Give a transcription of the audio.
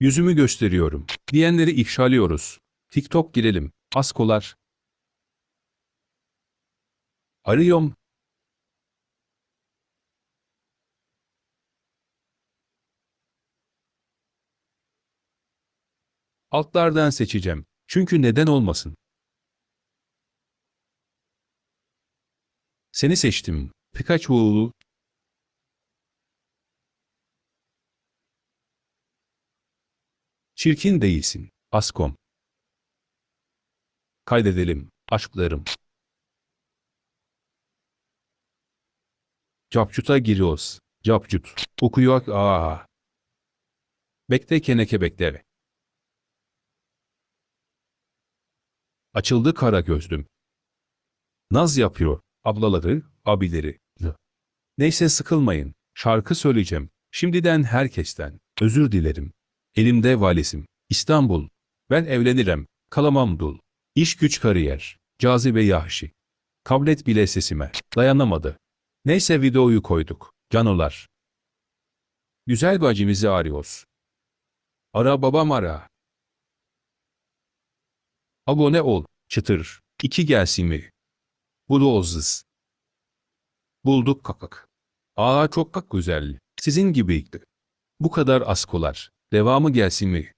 Yüzümü gösteriyorum. Diyenleri ifşalıyoruz. TikTok girelim. Askolar. Arıyorum. Altlardan seçeceğim. Çünkü neden olmasın? Seni seçtim. Pikachu. Çirkin değilsin. Askom. Kaydedelim. Aşklarım. Capcut'a giriyoruz. Capcut. Okuyor. Aa. Bekle keneke bekle. Açıldı kara gözlüm. Naz yapıyor. Ablaları, abileri. Neyse sıkılmayın. Şarkı söyleyeceğim. Şimdiden herkesten. Özür dilerim. Elimde valisim. İstanbul. Ben evlenirim. Kalamam dul. İş güç kariyer. Cazibe yahşi. Kablet bile sesime. Dayanamadı. Neyse videoyu koyduk. Canolar. Güzel bacımızı arıyoruz. Ara babam ara. Abone ol. Çıtır. İki gelsin mi? Bulozuz. Bulduk kakak. Aa çok kak güzel. Sizin gibiydi. Bu kadar askolar. Devamı gelsin mi?